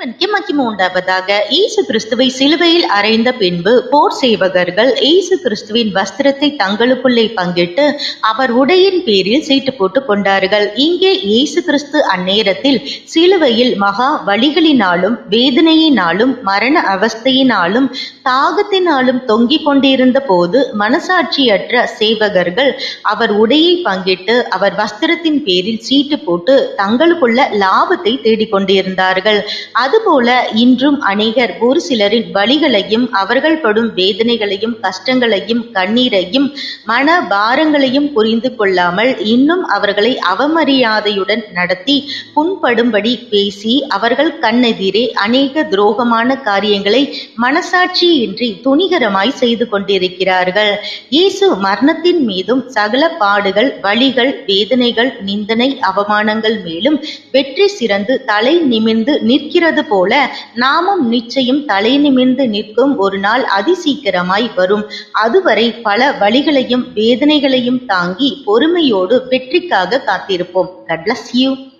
தேவனுக்கு மகிமை உண்டாவதாக இயேசு கிறிஸ்துவை சிலுவையில் அறைந்த பின்பு போர் சேவகர்கள் இயேசு கிறிஸ்துவின் வஸ்திரத்தை தங்களுக்குள்ளே பங்கிட்டு அவர் உடையின் பேரில் சீட்டு போட்டு கொண்டார்கள். இங்கே இயேசு கிறிஸ்து அந்நேரத்தில் சிலுவையில் மகா வழிகளினாலும் வேதனையினாலும் மரண அவஸ்தையினாலும் தாகத்தினாலும் தொங்கிக் கொண்டிருந்த போது மனசாட்சியற்ற சேவகர்கள் அவர் உடையை பங்கிட்டு அவர் வஸ்திரத்தின் பேரில் சீட்டு போட்டு தங்களுக்குள்ள லாபத்தை தேடிக்கொண்டிருந்தார்கள் அதுபோல இன்றும் அநேகர் ஒரு சிலரின் வழிகளையும் அவர்கள் படும் வேதனைகளையும் கஷ்டங்களையும் கண்ணீரையும் மன பாரங்களையும் புரிந்து கொள்ளாமல் இன்னும் அவர்களை அவமரியாதையுடன் நடத்தி புண்படும்படி பேசி அவர்கள் கண்ணெதிரே அநேக துரோகமான காரியங்களை மனசாட்சியின்றி துணிகரமாய் செய்து கொண்டிருக்கிறார்கள். இயேசு மரணத்தின் மீதும் சகல பாடுகள் வழிகள் வேதனைகள் நிந்தனை அவமானங்கள் மேலும் வெற்றி சிறந்து தலை நிமிர்ந்து நிற்கிறது. போல நாமும் நிச்சயம் தலை நிமிர்ந்து நிற்கும் ஒரு நாள் அதிசீக்கிரமாய் வரும் அதுவரை பல வழிகளையும் வேதனைகளையும் தாங்கி பொறுமையோடு வெற்றிக்காக காத்திருப்போம் கட்லஸ் bless.